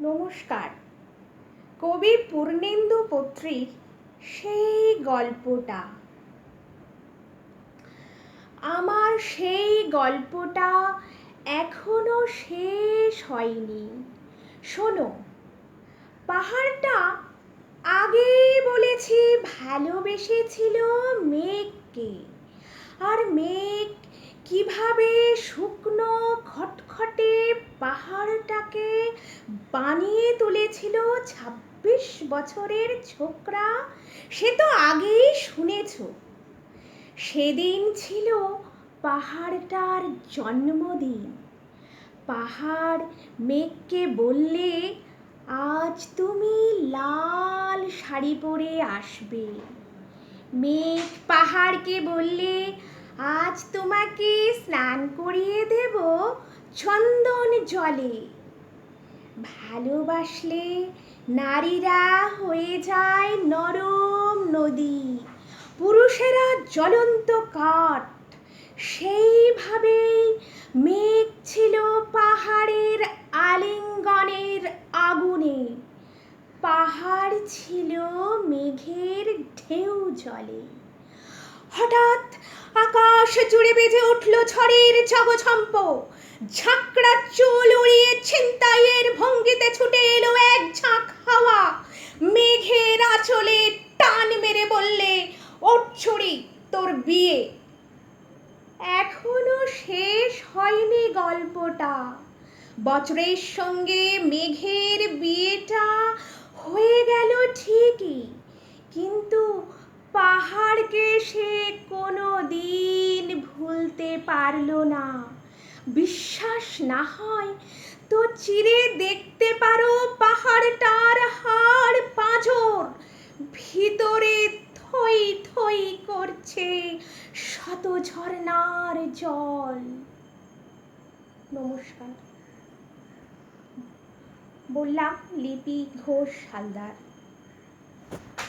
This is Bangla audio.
নমস্কার। কবি পূর্ণেন্দু পত্রীর সেই গল্পটা। আমার সেই গল্পটা এখনও শেষ হয়নি। শোনো, পাহাড়টা আগেই বলেছি ভালোবেসেছিল মেঘকে। আর মেঘ কীভাবে শুকনো বানিয়ে তুলেছিল ছাব্বিশ বছরের ছোকরা, সে তো আগেই শুনেছ। সেদিন ছিল পাহাড়টার জন্মদিন। পাহাড় মেঘকে বললে, আজ তুমি লাল শাড়ি পরে আসবে। মেঘ পাহাড়কে বললে, আজ তোমাকে স্নান করিয়ে দেব চন্দন জলে। ভালোবাসলে নারীরা হয়ে যায় নরম নদী। পুরুষেরা জ্বলন্ত কাঠ। সেইভাবেই মেঘ ছিল পাহাড়ের আলিঙ্গনের আগুনে। পাহাড় ছিল মেঘের ঢেউ জলে। হঠাৎ আকাশ জুড়ে বেজে উঠল ঝড়ের জগঝম্প। ঝাঁকড়া চুল উড়িয়ে ছিনতাইয়ের ভঙ্গিতে ছুটে এলো এক ঝাঁক হাওয়া। মেঘের আঁচলে টান মেরে বললে ওর তোর বিয়ে। এখনও শেষ হয়নি গল্পটা। বছরের সঙ্গে মেঘের বিয়েটা হয়ে গেল ঠিকই, কিন্তু পাহাড়কে সে কোনো দিন ভুলতে পারল না। বিশ্বাস না হয় তো চিরে দেখতে পারো পাহাড়টার হাড় পাঁজর। ভিতরে থই থই করছে শত ঝর্ণার জল। নমস্কার। বললাম লিপি ঘোষ হালদার।